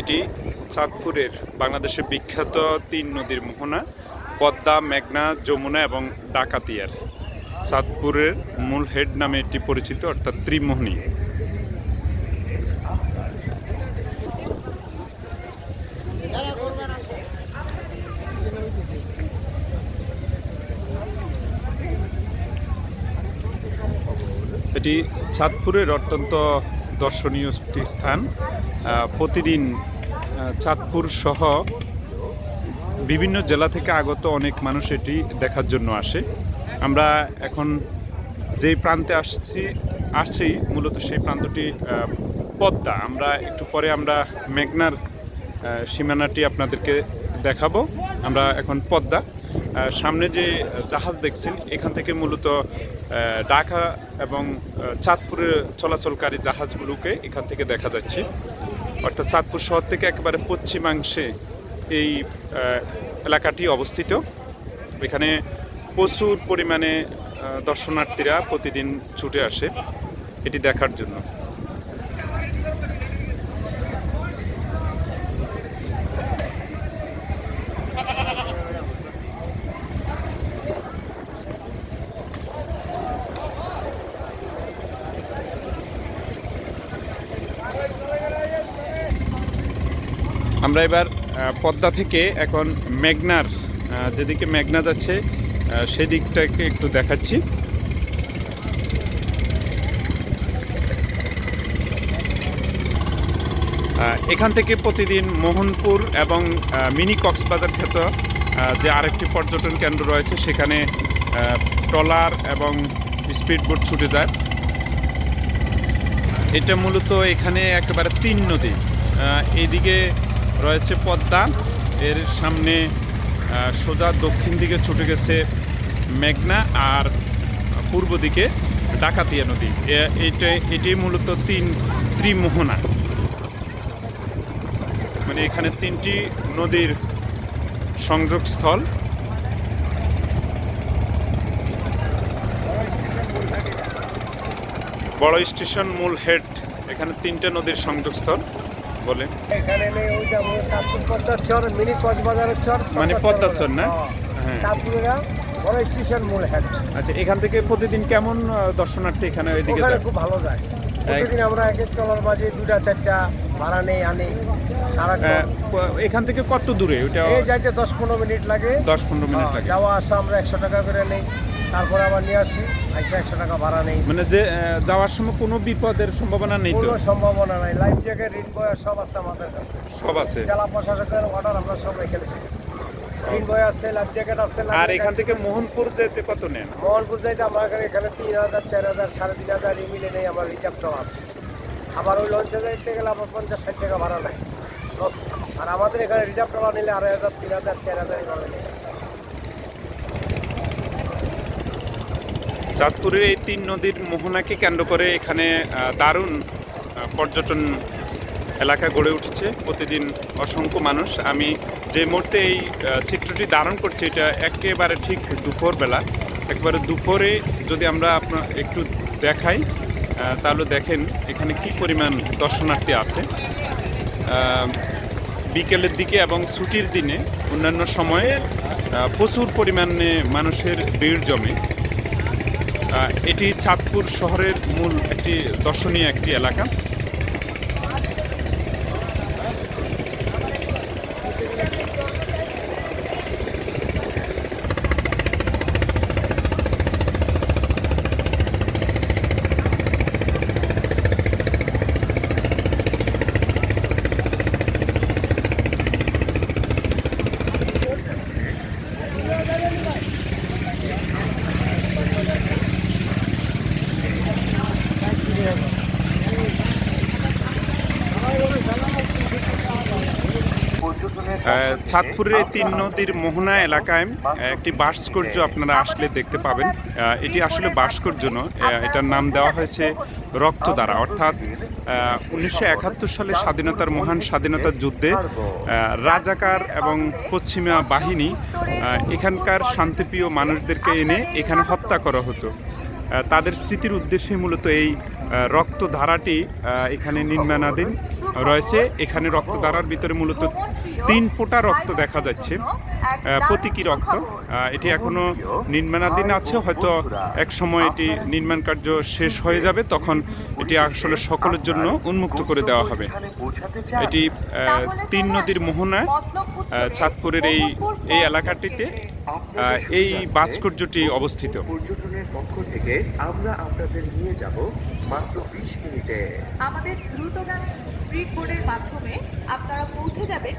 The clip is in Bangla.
এটি চাঁদপুরের বাংলাদেশের বিখ্যাত তিন নদীর মোহনা, পদ্মা, মেঘনা, যমুনা এবং ডাকাতিয়ার। চাঁদপুরের মূল হেড নামে এটি পরিচিত, অর্থাৎ ত্রিমোহনী। এটি চাঁদপুরের অত্যন্ত দর্শনীয় একটি স্থান। প্রতিদিন চাঁদপুর সহ বিভিন্ন জেলা থেকে আগত অনেক মানুষ এটি দেখার জন্য আসে। আমরা এখন যেই প্রান্তে আসছি আসছি মূলত সেই প্রান্তটি পদ্মা। আমরা একটু পরে আমরা মেঘনার সীমানাটি আপনাদেরকে দেখাবো। আমরা এখন পদ্মা। সামনে যে জাহাজ দেখছেন, এখান থেকে মূলত ঢাকা এবং চাঁদপুরে চলাচলকারী জাহাজগুলোকে এখান থেকে দেখা যাচ্ছে। অর্থাৎ চাঁদপুর শহর থেকে একেবারে পশ্চিমাংশে এই এলাকাটি অবস্থিত। এখানে প্রচুর পরিমাণে দর্শনার্থীরা প্রতিদিন ছুটে আসে এটি দেখার জন্য। আমরা এবার পদ্মা থেকে এখন মেঘনার যেদিকে মেঘনা যাচ্ছে সেদিকটাকে একটু দেখাচ্ছি। এখান থেকে প্রতিদিন মোহনপুর এবং মিনি কক্সবাজার খ্যাত যে আরেকটি পর্যটন কেন্দ্র রয়েছে, সেখানে ট্রলার এবং স্পিডবোট ছুটে যায়। এটা মূলত এখানে একেবারে তিন নদী। এইদিকে রয়েছে পদ্মা। এর সামনে সোজা দক্ষিণ দিকে ছুটে গেছে মেঘনা আর পূর্ব দিকে ডাকাতিয়া নদী। এ- এইটা এটি মূলত তিন ত্রিমোহনা। মানে এখানে তিনটি নদীর সংযোগস্থল। বড় স্টেশন মূল হেড, এখানে তিনটে নদীর সংযোগস্থল। বলে এখানে নেই ওই যে আমাদের চাঁদপুর পদ্মার চর মিনি কক্সবাজারের চর মানে পদ্মার চর না? হ্যাঁ। হ্যাঁ। বড় স্টেশন আচ্ছা এখান থেকে প্রতিদিন কেমন দর্শনার্থী এখানে ওইদিকে যায়? খুব ভালো যায়। প্রতিদিন আমরা এক এক টলার মাঝে দুটা চারটা ভাড়া নেই আনি সারা এখান থেকে কত দূরে? ওইটা এই যাইতে দশ পনেরো মিনিট লাগে। দশ পনেরো মিনিট হ্যাঁ, লাগে। যাওয়া আসা আমরা একশো টাকা করে নেই। তারপরে আবার নিয়ে আসি আইসা একশো টাকা ভাড়া নেই। মানে যে যাওয়ার সময় কোনো বিপদের সম্ভাবনা নেই কোনো সম্ভাবনা নাই। লাইফ জ্যাকেট ঋণ বয়া সব আছে আমাদের কাছে। সব আছে? জেলা প্রশাসকের অর্ডার আমরা সব রেখে দিচ্ছি ঋণ বই আছে লাইফ জ্যাকেট আছে আর এখান থেকে মোহনপুর যেতে কত নেন? মোহনপুর যাইতে আমার এখানে তিন হাজার চার হাজার সাড়ে তিন হাজার এই মিলে নেই আমার রিজার্ভ টলার আবার ওই লঞ্চে যাইতে গেলে আবার পঞ্চাশ ষাট টাকা ভাড়া নেয়। আর আমাদের এখানে রিজার্ভ টলার নিলে আড়াই হাজার তিন হাজার চার হাজার এইভাবে নেই চাঁদপুরের এই তিন নদীর মোহনাকে কেন্দ্র করে এখানে দারুণ পর্যটন এলাকা গড়ে উঠেছে। প্রতিদিন অসংখ্য মানুষ। আমি যে মুহূর্তে এই চিত্রটি ধারণ করছি, এটা একেবারে ঠিক দুপুরবেলা। একবারে দুপুরে যদি আমরা আপনার একটু দেখাই তাহলে দেখেন এখানে কি পরিমাণ দর্শনার্থী আছে। বিকেলের দিকে এবং ছুটির দিনে অন্যান্য সময়ে প্রচুর পরিমাণে মানুষের ভিড় জমে। এটি চাঁদপুর শহরের মূল একটি দর্শনীয় একটি এলাকা। চাঁদপুরের তিন নদীর মোহনা এলাকায় একটি ভাস্কর্য আপনারা আসলে দেখতে পাবেন। এটি আসলে ভাস্কর্য নয় এটার নাম দেওয়া হয়েছে রক্তদ্বারা অর্থাৎ উনিশশো একাত্তর সালে স্বাধীনতার মহান স্বাধীনতার যুদ্ধে রাজাকার এবং পশ্চিমা বাহিনী এখানকার শান্তিপ্রিয় মানুষদেরকে এনে এখানে হত্যা করা হতো। তাদের স্মৃতির উদ্দেশ্যে মূলত এই রক্তধারাটি এখানে নির্মাণাধীন রয়েছে। এখানে রক্তধারার ভিতরে মূলত তিন ফোঁটা রক্ত দেখা যাচ্ছে। প্রতীকী রক্ত। এটি এখনও নির্মাণাধীন আছে। হয়তো এক সময় এটি নির্মাণ কার্য শেষ হয়ে যাবে। তখন এটি আসলে সকলের জন্য উন্মুক্ত করে দেওয়া হবে। এটি তিন নদীর মোহনায় চাঁদপুরের এই এই এলাকাটিতে এই ভাস্কর্যটি অবস্থিত। পর্যটনের পক্ষ থেকে আমরা আপনাদের নিয়ে যাব মাত্র বিশ মিনিটে আমাদের দ্রুতগামী স্পিড বোর্ডের মাধ্যমে আপনারা পৌঁছে যাবেন।